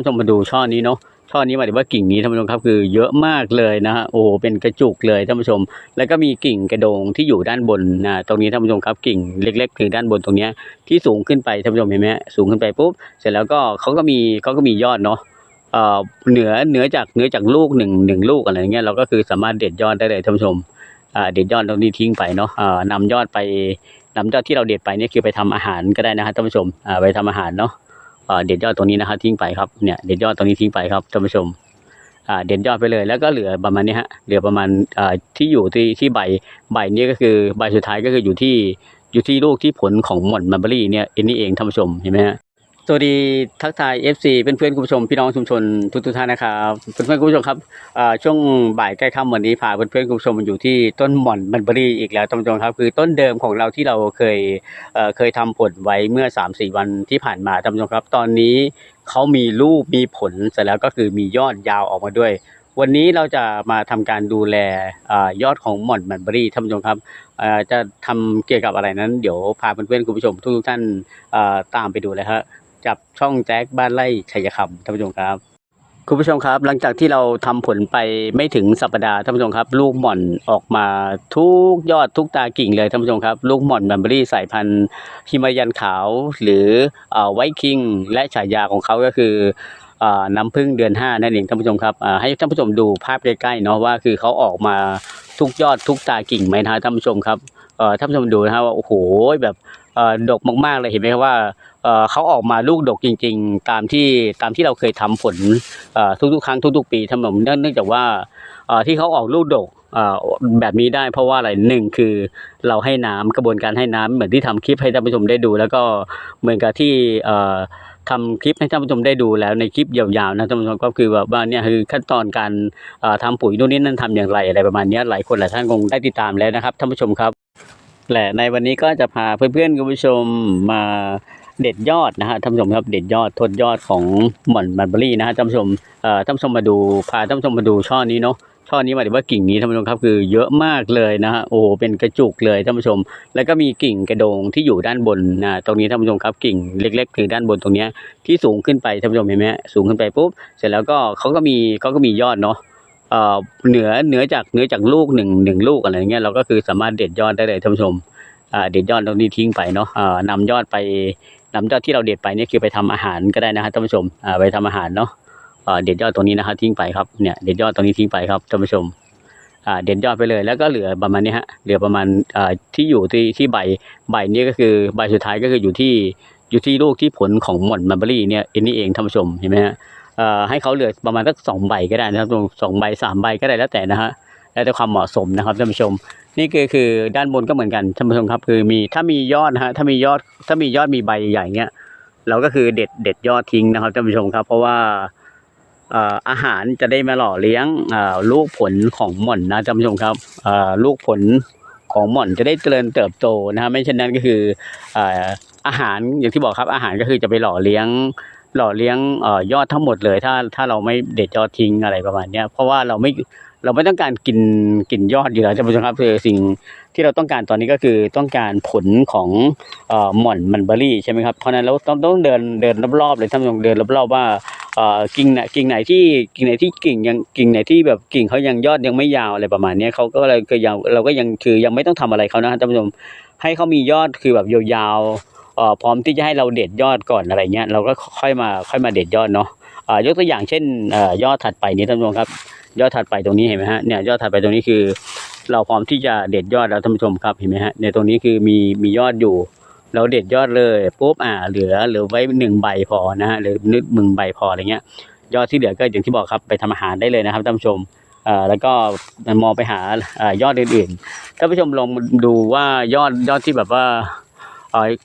ผู้ชมมาดูช่อนี้เนาะช่อนี้หมายถึงว่ากิ่งนี้ท่านผู้ชมครับคือเยอะมากเลยนะฮะโอ้เป็นกระจุกเลยท่านผู้ชม แล้วก็มีกิ่งกระโดงที่อยู่ด้านบนนะตรงนี้ท่านผู้ชมครับกิ่งเล็กๆคือด้านบนตรงนี้ที่สูงขึ้นไปท่านผู้ชมเห็นไหมสูงขึ้นไปปุ๊บเสร็จแล้วก็เขาก็มีเขาก็มียอดเนาะเอ่อเหนือเหนือจากเหนือจากลูกหนึ่งหนึ่งลูกอะไรอย่างเงี้ยเราก็คือสามารถเด็ดยอดได้เลยท่านผู้ชมอ่าเด็ดยอดตรงนี้ทิ้งไปเนาะอ่านำยอดไปนำยอดที่เราเด็ดไปนี่คือไปทำอาหารก็ได้นะฮะท่านผู้ชมอ่าไปทำอาหารเนาะ เด็ดยอดตรงนี้นะครับทิ้งไปครับเนี่ยเด็ดยอดตรงนี้ทิ้งไปครับท่านผู้ชมเด็ดยอดไปเลย แล้วก็เหลือประมาณนี้ฮะเหลือประมาณที่อยู่ที่ที่ใบใบนี้ก็คือใบสุดท้ายก็คืออยู่ที่อยู่ที่ลูกที่ผลของหม่อนมัลเบอรี่เนี่ยอันนี้เองท่านผู้ชมเห็นไหมฮะ สวัสดีทักทาย FC เพื่อนเพื่อนคุณผู้ชมพี่น้องชุมชนทุกทุกท่านนะครับเพื่อนเพื่อนคุณผู้ชมครับช่วงบ่ายใกล้ค่ำวันนี้พาเพื่อนเพื่อนคุณผู้ชมมาอยู่ที่ต้นหม่อนมัลเบอรี่อีกแล้วท่านผู้ชมครับ คือต้นเดิมของเราที่เราเคยเคยทำผลไว้เมื่อ 3-4 วันที่ผ่านมาท่านผู้ชมครับ ตอนนี้เขามีลูกมีผลเสร็จแล้วก็คือมียอดยาวออกมาด้วยวันนี้เราจะมาทำการดูแลอยอดของหม่อนแมนเบอรี่ท่านผู้ชมครับจะทำเกี่ยวกับอะไรนั้น เดี๋ยวพาเพื่อนๆคุณผู้ชมทุกท่านตามไปดูเลยครับ จับช่องแจ็คบ้านไร่ชัยคำท่านผู้ชมครับ คุณผู้ชมครับ หลังจากที่เราทำผลไปไม่ถึงสัปดาห์ท่านผู้ชมครับ ลูกหม่อนออกมาทุกยอดทุกตากิ่งเลยท่านผู้ชมครับ ลูกหม่อนแบมเบอรี่สายพันธุ์ฮิมายันขาว หรือไวคิง และฉายาของเขาก็คือน้ำพึ่งเดือนห้านั่นเองท่านผู้ชมครับให้ท่านผู้ชมดูภาพใกล้ๆเนาะว่าคือเขาออกมาทุกยอดทุกตากิ่งไหมนะท่านผู้ชมครับท่านผู้ชมดูนะฮะว่าโอ้โหแบบ ดกมาก ๆ เลยเห็นไหมครับว่าเขาออกมาลูกดกจริง ๆ ตามที่ตามที่เราเคยทำผลทุกๆ ครั้งทุกๆ ปีท่านผมเนื่องเนื่องจากว่าที่เขาออกลูกดกเอ่อแบบนี้ได้เพราะว่าอะไรหนึ่งคือเราให้น้ำกระบวนการให้น้ำเหมือนที่ทำคลิปให้ท่านผู้ชมได้ดู แล้วก็เหมือนกับที่ทำคลิปให้ท่านผู้ชมได้ดูแล้วในคลิปยาวๆนะท่านผู้ชมก็คือแบบว่าเนี่ยคือขั้นตอนการเอ่อทำปุ๋ยนู่นนี่นั่นทำอย่างไรอะไรประมาณนี้หลายคนหลายท่านคงได้ติดตามแล้วนะครับท่านผู้ชมครับ และในวันนี้ก็จะพาเพื่อนๆคุณผู้ชมมาเด็ดยอดนะฮะท่านผู้ชมครับเด็ดยอดทดยอดของหม่อนมันเบอรี่นะฮะท่านผู้ชมเอ่อท่านผู้ชมมาดูพาท่านผู้ชมมาดูช่อนี้เนาะช่อนี้หมายถึงว่ากิ่งนี้ท่านผู้ชมครับคือเยอะมากเลยนะฮะโอ้เป็นกระจุกเลยท่านผู้ชม แล้วก็มีกิ่งกระโดงที่อยู่ด้านบนนะตรงนี้ท่านผู้ชมครับกิ่งเล็กๆคือด้านบนตรงเนี้ยที่สูงขึ้นไปท่านผู้ชมเห็นไหมฮะสูงขึ้นไปปุ๊บเสร็จแล้วก็เขาก็มีเขาก็มียอดเนาะ เหนือเหนือจากเหนือจากลูกหนึ่งหนึ่งลูกอะไรอย่างเงี้ยเราก็คือสามารถเด็ดยอดได้เลยท่านผู้ชมเด็ดยอดตรงนี้ทิ้งไปเนาะอ่านำยอดไปนำยอดที่เราเด็ดไปนี่คือไปทำอาหารก็ได้นะฮะท่านผู้ชมไปทำอาหารเนาะเด็ดยอดตรงนี้นะครับทิ้งไปครับเนี่ยเด็ดยอดตรงนี้ทิ้งไปครับท่านผู้ชมเด็ดยอดไปเลยแล้วก็เหลือประมาณนี้ฮะเหลือประมาณที่อยู่ที่ที่ใบใบนี้ก็คือใบสุดท้ายก็คืออยู่ที่อยู่ที่ลูกที่ผลของหม่อนมัลเบอรี่เนี่ยเอ็นนี่เองท่านผู้ชมเห็นไหมฮะ ให้เขาเหลือประมาณสักสองใบก็ได้นะครับสองใบสามใบก็ได้แล้วแต่นะฮะแล้วแต่ความเหมาะสมนะครับท่านผู้ชม นี่คือคือด้านบนก็เหมือนกันท่านผู้ชมครับ คือมีถ้ามียอดนะฮะถ้ามียอดถ้ามียอดมีใบใหญ่เนี้ยเราก็คือเด็ดเด็ดยอดทิ้งนะครับท่านผู้ชมครับ เพราะว่าอาหารจะได้มาหล่อเลี้ยงลูกผลของหม่อนนะท่านผู้ชมครับลูกผลของหม่อนจะได้เจริญเติบโตนะฮะไม่เช่นนั้นก็คืออาหารอย่างที่บอกครับอาหารก็คือจะไปหล่อเลี้ยง หล่อเลี้ยงอยอดทั้งหมดเลย ถ้าถ้าเราไม่เด็ดยอดทิ้งอะไรประมาณนี้เพราะว่าเราไม่เราไม่ต้องการกินกินยอดอยู่แล้วท่านผู้ชมครับคือสิ่งที่เราต้องการตอนนี้ก็คือต้องการผลของอหม่อนมันเบอรี่ใช่ไหมครับเพราะนั้นเราต้องต้องเดินเดินรอบๆเลยท่านผู้ชมเดินรอบๆว่ากิ่งไหนกิ่งไหนที่กิ่งไหนที่กิ่งยังกิ่งไหนที่แบบกิ่งเขายังยอดยังไม่ยาวอะไรประมาณนี้เขาก็เลยคือยังเราก็ยังคือยังไม่ต้องทำอะไรเขานะท่านผู้ชมให้เขามียอดคือแบบยาวๆ พร้อมที่จะให้เราเด็ดยอดก่อนอะไรเงี้ยเราก็ค่อยมาค่อยมาเด็ดยอดเนาะอ่อยกตัวอย่างเช่นอยอดถัดไปนี้ท่านผู้ชมครับ ยอดถัดไปตรงนี้เห็นไหมฮะเนี่ยยอดถัดไปตรงนี้คือ เราพร้อมที่จะเด็ดยอดแล้วท่านผู้ชมครับเห็นไหมฮะเนี่ยตรงนี้คือมีมียอดอยู่ เราเด็ดยอดเลยปุ๊บอ่าเหลือเหลือไว้หนึ่งใบพอนะฮะหรือนึกมึงใบพออะไรเงี้ยยอดที่เหลือก็อย่างที่บอกครับไปทำอาหารได้เลยนะครับท่านผู้ชมอ่อแล้วก็มองไปหาอยอดอื่นๆท่านผู้ชมลองดูว่ายอดยอดที่แบบว่า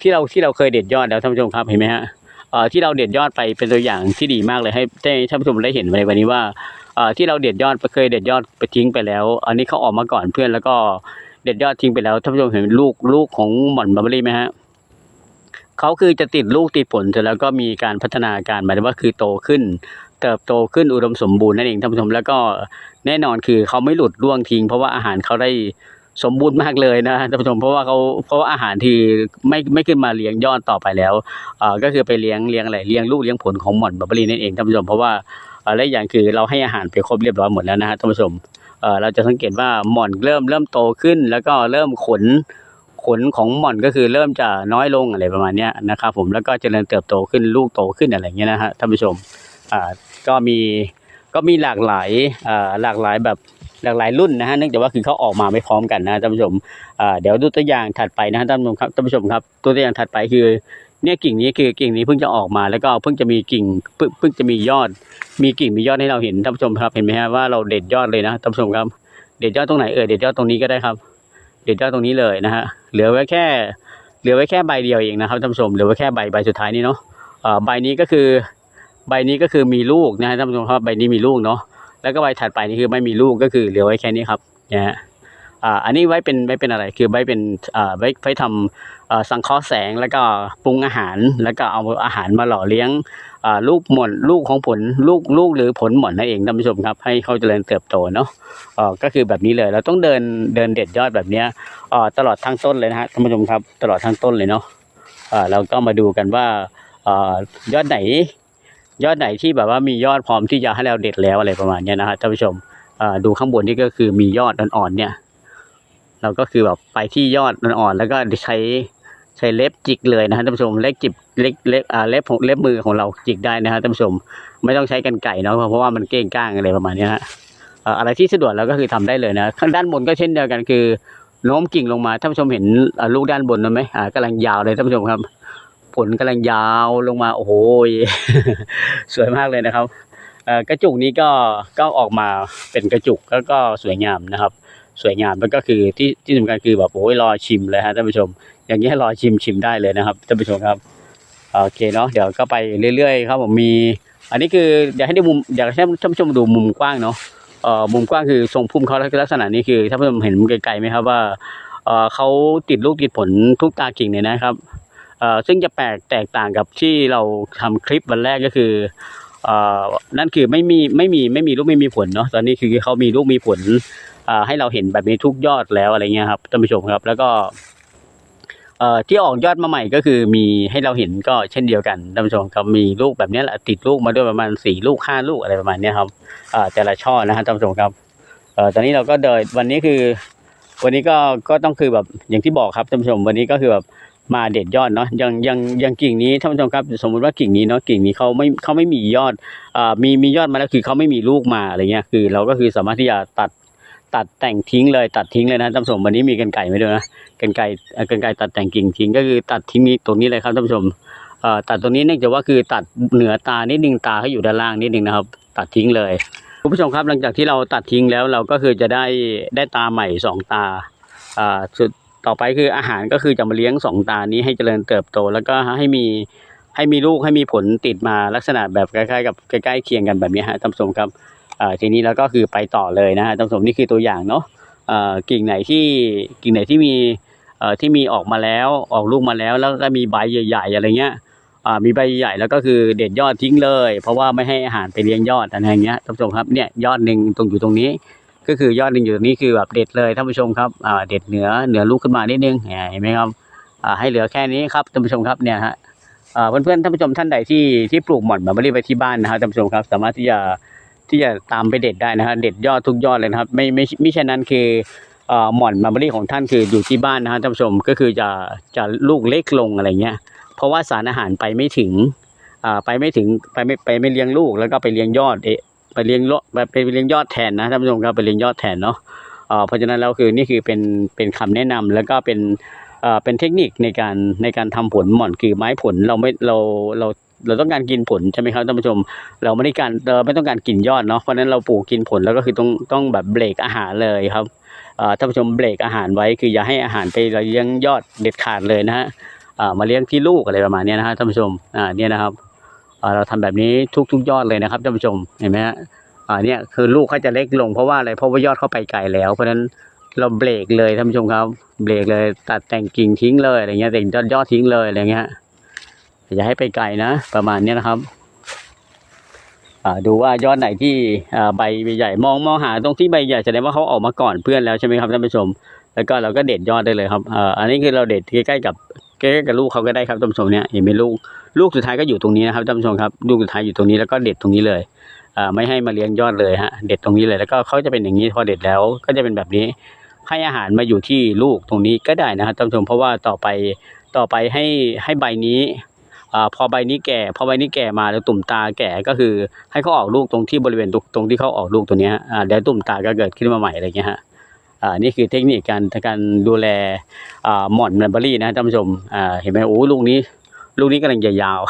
ที่เราที่เราเคยเด็ดยอดแล้วท่านผู้ชมครับเห็นไหมฮะเอ่อที่เราเด็ดยอดไปเป็นตัวอย่างที่ดีมากเลยให้ให้ท่านผู้ชมได้เห็นในวันนี้ว่าเอ่อที่เราเด็ดยอดเคยเด็ดยอดไปทิ้งไปแล้ว อันนี้เขาออกมาก่อนเพื่อนแล้วก็เด็ดยอดทิ้งไปแล้วท่านผู้ชมเห็นลูกลูกของหม่อนบัมเบอรี่ไหมฮะเขาคือจะติดลูกติดผลเสร็จแล้วก็มีการพัฒนาการหมายถึงว่าคือโตขึ้น เติบโตขึ้นอุดมสมบูรณ์นั่นเองท่านผู้ชมแล้วก็แน่นอนคือเขาไม่หลุดร่วงทิ้ง เพราะว่าอาหารเขาได้ สมบูรณ์มากเลยนะท่านผู้ชมเพราะว่าเขาเพราะว่าอาหารที่ไม่ไม่ขึ้นมาเลี้ยงยอดต่อไปแล้วอ่อก็คือไปเลี้ยงเลี้ยงอะไรเลี้ยงลูกเลี้ยงผลของหม่อนบับเบอรี่นั่นเองท่านผู้ชมเพราะว่าเอ่อและอีกอย่างคือเราให้อาหารไปครบเรียบร้อยหมดแล้วนะฮะท่านผู้ชมเราจะสังเกตว่าหม่อนเริ่มเริ่มโตขึ้น แล้วก็เริ่มขนขนของหม่อนก็คือเริ่มจะน้อยลงอะไรประมาณนี้นะครับผมแล้วก็เจริญเติบโตขึ้นลูกโตขึ้นอะไรอย่างเงี้ยนะฮะท่านผู้ชมก็มีก็มีหลากหลายหลากหลายแบบ หลากหลายรุ่นนะฮะเนื่องจากว่าคือเขาออกมาไม่พร้อมกันนะท่านผู้ชมเดี๋ยวดูตัวอย่างถัดไปนะฮะท่านผู้ชมครับท่านผู้ชมครับ ตัวอย่างถัดไปคือเนี่ยกิ่งนี้คือกิ่งนี้เพิ่งจะออกมาแล้วก็เพิ่งจะมีกิ่งเพิ่งเพิ่งจะมียอด มีกิ่งมียอดให้เราเห็นท่านผู้ชมครับเห็นไหมฮะว่าเราเด็ดยอดเลยนะท่านผู้ชมครับ เด็ดยอดตรงไหนเออเด็ดยอดตรงนี้ก็ได้ครับ เด็ดยอดตรงนี้เลยนะฮะเหลือไว้แค่ เหลือไว้แค่ใบเดียวเองนะครับท่านผู้ชมเหลือไว้แค่ใบใบสุดท้ายนี้เนาะใบนี้ก็คือ ใบนี้ก็คือมีลูกนะฮะท่านผู้ชมครับใบนี้มีลูกเนาะ แล้วก็ใบถัดไปนี่คือไม่มีลูกก็คือเหลือไว้แค่นี้ครับนะฮะอ่าอันนี้ไว้เป็นไว้เป็นอะไรคือไว้เป็นอ่าไว้ไว้ทำอ่าสังเคราะห์แสงแล้วก็ปรุงอาหารแล้วก็เอาอาหารมาหล่อเลี้ยงอ่าลูกหม่อนลูกของผลลูกลูกหรือผลหม่อนนั่นเองท่านผู้ชมครับ ให้เขาเจริญเติบโตเนาะอ่าก็คือแบบนี้เลยเราต้องเดินเดินเด็ดยอดแบบเนี้ยอ่าตลอดทั้งต้นเลยนะฮะท่านผู้ชมครับตลอดทั้งต้นเลยเนาะอ่าเราก็มาดูกันว่าอ่ายอดไหน ยอดไหนที่แบบว่ามียอดพร้อมที่จะให้เราเด็ดแล้วอะไรประมาณนี้นะฮะท่านผู้ชมดูข้างบนนี่ก็คือมียอดอ่อนๆเนี่ย เราก็คือแบบไปที่ยอดอ่อนๆแล้วก็ใช้ใช้เล็บจิกเลยนะฮะท่านผู้ชมเล็บจิบเล็บเล็บอ่าเล็บของเล็บมือของเราจิกได้นะฮะท่านผู้ชมไม่ต้องใช้กันไก่เนาะเพราะว่ามันเก้งก้างอะไรประมาณนี้ฮะอะไรที่สะดวกเราก็คือทำได้เลยนะข้างด้านบนก็เช่นเดียวกันคือโน้มกิ่งลงมาท่านผู้ชมเห็นลูกด้านบนนั้นไหมอ่ากำลังยาวเลยท่านผู้ชมครับ ผลกำลังยาวลงมา โอ้โห สวยมากเลยนะครับกระจุกนี้ก็ก็ออกมาเป็นกระจุกแล้วก็สวยงามนะครับ สวยงามแล้วก็คือที่ที่สำคัญคือแบบโอ้ยรอชิมเลยฮะท่านผู้ชม อย่างนี้ให้รอชิมชิมได้เลยนะครับท่านผู้ชมครับโอเคเนาะเดี๋ยวก็ไปเรื่อยๆครับผมมี อันนี้คืออยากให้ดูมุมอยากให้ท่านผู้ชมดูมุมกว้างเนาะเอ่อมุมกว้างคือทรงพุ่มเขาลักษณะนี้คือท่านผู้ชมเห็นไกลๆไหมครับว่าเอ่อเขาติดลูกติดผลทุกตากิ่งเลยนะครับ ซึ่งจะแปลกแตกต่างกับที่เราทำคลิปวันแรกก็คือเออนั่นคือไม่มีไม่มีไม่มีลูกไม่มีผลเนาะตอนนี้คือเขามีลูกมีผลอ่าให้เราเห็นแบบนี้ทุกยอดแล้วอะไรเงี้ยครับท่านผู้ชมครับแล้วก็เอ่อที่ออกยอดมาใหม่ก็คือมีให้เราเห็นก็เช่นเดียวกันท่านผู้ชมครับมีลูกแบบนี้แหละติดลูกมาด้วยประมาณสี่ลูกห้าลูกอะไรประมาณนี้ครับอ่าแต่ละช่อนะฮะท่านผู้ชมครับเอ่อตอนนี้เราก็เดินวันนี้คือ วันนี้ก็ก็ต้องคือแบบอย่างที่บอกครับท่านผู้ชมวันนี้ก็คือแบบ มาเด็ดยอดเนาะยังยังยังกิ่งนี้ท่านผู้ชมครับ สมมุติว่ากิ่งนี้เนาะกิ่งนี้เขาไม่เขาไม่มียอดอ่ามีมียอดมาแล้วคือเขาไม่มีลูกมาอะไรเงี้ยคือ เราก็คือสามารถที่จะตัดตัดแต่งทิ้งเลยตัดทิ้งเลยนะท่านผู้ชมวันนี้มีกันไก่ไหมด้วยนะกันไก่กันไก่ตัดแต่งกิ่งทิ้งก็คือตัดทิ้งนี้ตรงนี้เลยครับท่านผู้ชมตัดตรงนี้เนื่องจากว่าคือตัดเหนือตานิดนึงตาเขาอยู่ด้านล่างนิดนึงนะครับ ตัดทิ้งเลยคุณผู้ชมครับหลังจากที่เราตัดทิ้งแล้วเราก็คือจะได้ได้ตาใหม่สองตาอ่าสุด ต่อไปคืออาหารก็คือจะมาเลี้ยงสองตานี้ให้เจริญเติบโต แล้วก็ให้มีให้มีลูกให้มีผลติดมาลักษณะแบบใกล้ๆกับใกล้ๆเคียงกันแบบนี้ฮะท่านผู้ชมครับอ่าทีนี้เราก็คือไปต่อเลยนะฮะท่านผู้ชมนี่คือตัวอย่างเนาะอ่ากิ่งไหนที่กิ่งไหนที่มีเอ่อที่มีออกมาแล้วออกลูกมาแล้วแล้วก็มีใบใหญ่ๆอะไรเงี้ยอ่ามีใบใหญ่แล้วก็คือเด็ดยอดทิ้งเลย เพราะว่าไม่ให้อาหารไปเลี้ยงยอดอะไรเงี้ยท่านผู้ชมครับเนี่ยยอดหนึ่งตรงอยู่ตรงนี้ ก็คือยอดหนึ่งอยู่ตรงนี้คือแบบเด็ดเลยท่านผู้ชมครับอ่าเด็ดเหนือเหนือลูกขึ้นมานิดนึงเห็นไหมครับอ่าให้เหลือแค่นี้ครับท่านผู้ชมครับเนี่ยฮะอ่าเพื่อนๆท่านผู้ชมท่านใดที่ที่ปลูกหม่อนแบบไม่ได้ไปที่บ้านนะครับท่านผู้ชมครับ สามารถที่จะที่จะตามไปเด็ดได้นะฮะเด็ดยอดทุกยอดเลยนะครับ ไม่ไม่ไม่เช่นนั้นคือหม่อนมาร์บรี่ของท่านคืออยู่ที่บ้านนะฮะท่านผู้ชมก็คือจะจะลูกเล็กลงอะไรเงี้ยเพราะว่าสารอาหารไปไม่ถึงไปไม่ถึงไปไม่ไปไม่เลี้ยงลูกแล้วก็ไปเลี้ยงยอดเอะ ไปเลี้ยงโลไปไปเลี้ยงยอดแทนนะท่านผู้ชมครับไปเลี้ยงยอดแทนเนาะเพราะฉะนั้นแล้วคือนี่คือเป็นเป็นคำแนะนำแล้วก็เป็นเป็นเทคนิคในการในการทำผลหม่อนคือไม้ผลเราไม่เราเราเราต้องการกินผลใช่ไหมครับท่านผู้ชม เราไม่ได้การเราไม่ต้องการกินยอดเนาะเพราะฉะนั้นเราปลูกกินผลแล้วก็คือต้องต้องแบบเบรกอาหารเลยครับท่านผู้ชมเบรกอาหารไว้คืออย่าให้อาหารไปเลี้ยงยอดเด็ดขาดเลยนะฮะมาเลี้ยงที่ลูกอะไรประมาณนี้นะฮะท่านผู้ชมอ่าเนี่ยนะครับ เราทำแบบนี้ทุกทุกยอดเลยนะครับท่านผู้ชมเห็นไหมฮะอ่าเนี่ยคือลูกเขาจะเล็กลงเพราะว่าอะไรเพราะว่ายอดเขาไปไกลแล้ว เพราะฉะนั้นเราเบรกเลยท่านผู้ชมครับ เบรกเลยตัดแต่งกิ่งทิ้งเลยอะไรเงี้ยแต่งยอดยอดทิ้งเลยอะไรเงี้ยอย่าให้ไปไกลนะประมาณนี้นะครับดูว่ายอดไหนที่ใบใหญ่มองมองหาตรงที่ใบใหญ่แสดงว่าเขาออกมาก่อนเพื่อนแล้วใช่ไหมครับท่านผู้ชม แล้วก็เราก็เด็ดยอดได้เลยครับอันนี้คือเราเด็ดใกล้ๆกับใกล้ๆกับลูกเขาก็ได้ครับท่านผู้ชมเนี่ยเห็นไหมลูก ลูกสุดท้ายก็อยู่ตรงนี้นะครับท่านผู้ชมครับลูกสุดท้ายอยู่ตรงนี้แล้วก็เด็ดตรงนี้เลยไม่ให้มาเลี้ยงยอดเลยฮะเด็ดตรงนี้เลยแล้วก็เขาจะเป็นอย่างนี้พอเด็ดแล้วก็จะเป็นแบบนี้ ให้อาหารมาอยู่ที่ลูกตรงนี้ก็ได้นะครับท่านผู้ชมเพราะว่าต่อไปต่อไปให้ให้ใบนี้อพอใบนี้แก่พอใบนี้แก่มาแล้วตุ่มตาแก่ก็คือ ให้เขาออกลูกตรงที่บริเวณตรงที่เขาออกลูกตัวนี้เดี๋ยวตุ่มตาก็เกิดขึ้นมาใหม่อะไรเงี้ยฮะนี่คือเทคนิคการการดูแลหม่อนแมนเบอรี่นะท่านผู้ชมเห็นไหมโอ้ลูกนี้ ลูกนี้กำลังจะยาว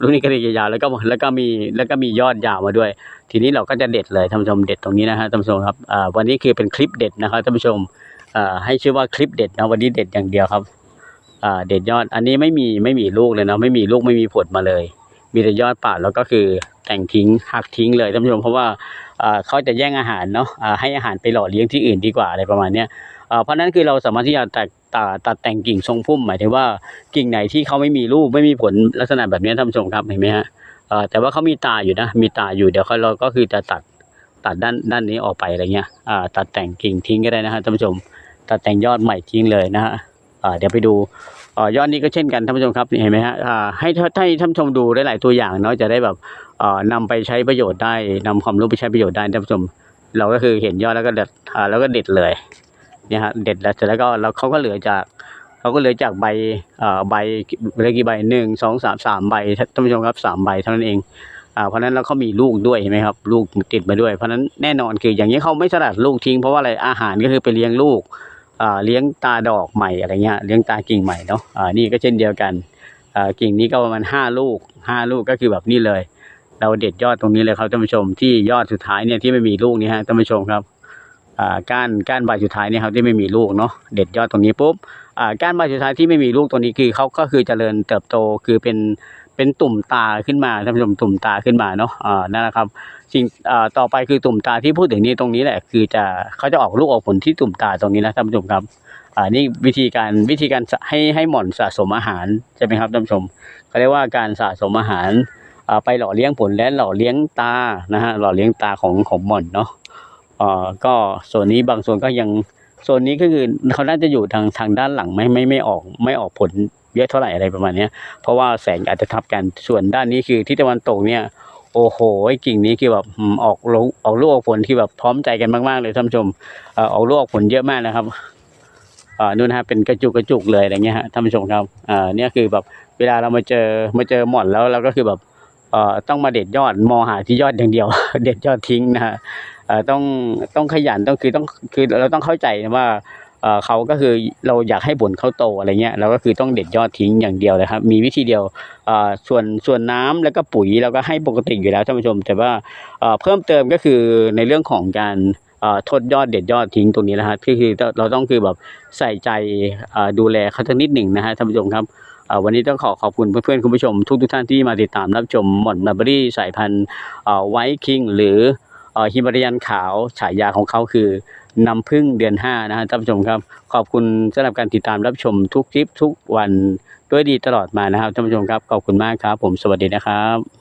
ลูกนี้กำลังจะยาวแล้วก็แล้วก็มีแล้วก็มียอดยาวมาด้วย ทีนี้เราก็จะเด็ดเลยท่านผู้ชมเด็ดตรงนี้นะฮะท่านผู้ชมครับวันนี้คือเป็นคลิปเด็ดนะครับท่านผู้ชมให้ชื่อว่าคลิปเด็ดนะวันนี้เด็ดอย่างเดียวครับเด็ดยอดอันนี้ไม่มีไม่มีลูกเลยนะไม่มีลูกไม่มีผลมาเลย มีแต่ยอดป่าแล้วก็คือแต่งทิ้งหักทิ้งเลยท่านผู้ชมเพราะว่าเขาจะแย่งอาหารเนาะให้อาหารไปหล่อเลี้ยงที่อื่นดีกว่าอะไรประมาณเนี้ยเพราะนั้นคือเราสามารถที่จะแตัด ตัดตัดแต่งกิ่งทรงพุ่มหมายถึงว่ากิ่งไหนที่เขาไม่มีลูกไม่มีผลลักษณะแบบนี้ท่านผู้ชมครับเห็นไหมฮะแต่ว่าเขามีตาอยู่นะมีตาอยู่เดี๋ยวเเราก็คือจะตัดตัดด้านด้านนี้ออกไปอะไรเงี้ยตัดแต่งกิ่งทิ้งก็ได้นะฮะท่านผู้ชม ตัดแต่งยอดใหม่ทิ้งเลยนะฮะเดี๋ยวไปดูอยอดนี้ก็เช่นกันท่านผู้ชมครับเห็นไหมฮะให้ท่านให้ท่านผู้ชมดูได้หลายตัวอย่างเนาะจะได้แบบเอ่อนำไปใช้ประโยชน์ได้นำความรู้ไปใช้ประโยชน์ได้ท่านผู้ชม เราก็คือเห็นยอดแล้วก็เด็ดแล้วก็เด็ดเลย เนี่ยฮะเด็ดแล้วเสร็จแล้วก็แล้วเขาก็เหลือจากเขาก็เหลือจากใบเอ่อใบเหลือกี่ใบหนึ่งสองสามสามใบท่านผู้ชมครับสามใบเท่านั้นเองอ่าเพราะนั้นแล้วเขามีลูกด้วยเห็นไหมครับลูกติดมาด้วย เพราะฉะนั้นแน่นอนคืออย่างนี้เขาไม่สลัดลูกทิ้งเพราะว่าอะไรอาหารก็คือไปเลี้ยงลูกอ่าเลี้ยงตาดอกใหม่อะไรเงี้ยเลี้ยงตากิ่งใหม่เนาะอ่านี่ก็เช่นเดียวกันอ่ากิ่งนี้ก็ประมาณห้าลูกห้าลูกก็คือแบบนี้เลย เราเด็ดยอดตรงนี้เลยครับท่านผู้ชมที่ยอดสุดท้ายเนี่ยที่ไม่มีลูกนี่ฮะท่านผู้ชมครับ ก้านก้านใบสุดท้ายเนี่ยครับที่ไม่มีลูกเนาะเด็ดยอดตรงนี้ปุ๊บก้านใบสุดท้ายที่ไม่มีลูกตัวนี้คือเขาก็คือเจริญเติบโตคือเป็นเป็นตุ่มตาขึ้นมาท่านผู้ชมตุ่มตาขึ้นมาเนาะอ่านั่นแหละครับสิ่งอ่าต่อไปคือตุ่มตาที่พูดถึงนี้ตรงนี้แหละคือจะเขาจะออกลูกออกผลที่ตุ่มตาตรงนี้นะท่านผู้ชมครับอ่านี่วิธีการวิธีการให้ให้หม่อนสะสมอาหารใช่ไหมครับท่านผู้ชมเขาเรียกว่าการสะสมอาหารไปหล่อเลี้ยงผลและหล่อเลี้ยงตานะฮะหล่อเลี้ยงตาของของหม่อนเนาะ อ่าก็ส่วนนี้บางส่วนก็ยังโซนนี้ก็คือเขาน่าจะอยู่ทางทางด้านหลังไม่ไม่ไม่ออกไม่ออกผลเยอะเท่าไหร่อะไรประมาณนี้เพราะว่าแสงอาจจะทับกันส่วนด้านนี้คือที่ตะวันตกเนี่ยโอ้โหกิ่งนี้คือแบบออกลูกออกลูกออกผลที่แบบพร้อมใจกันมากๆเลยท่านผู้ชมออกลูกออกผลเยอะมากนะครับนู่นฮะเป็นกระจุกกระจุกเลยอะไรเงี้ยฮะท่านผู้ชมครับอ่าเนี่ยคือแบบเวลาเรามาเจอมาเจอหม่อนแล้วเราก็คือแบบเอ่อต้องมาเด็ดยอดมองหาที่ยอดอย่างเดียว เด็ดยอดทิ้งนะฮะ ต้องต้องขยันต้องคือต้องคือเราต้องเข้าใจนะว่าเขาก็คือเราอยากให้ผลเขาโตอะไรเงี้ยเราก็คือต้องเด็ดยอดทิ้งอย่างเดียวเลยครับมีวิธีเดียวส่วนส่วนน้ำแล้วก็ปุ๋ยเราก็ให้ปกติอยู่แล้วท่านผู้ชม แต่ว่าเพิ่มเติมก็คือในเรื่องของการทดยอดเด็ดยอดทิ้งตรงนี้นะฮะก็คือเราต้องคือแบบใส่ใจดูแลเขาสักนิดหนึ่งนะฮะท่านผู้ชมครับวันนี้ต้องขอขอบคุณเพื่อนๆคุณผู้ชมทุกทุกท่านที่มาติดตามรับชมหม่อนมัลเบรี่สายพันธุ์ไวท์คิงหรือ ฮิมาลายันขาวฉายาของเขาคือน้ำพึ่งเดือนห้านะฮะท่านผู้ชมครับ ขอบคุณสำหรับการติดตามรับชมทุกคลิปทุกวันด้วยดีตลอดมานะครับท่านผู้ชมครับขอบคุณมากครับ ผมสวัสดีนะครับ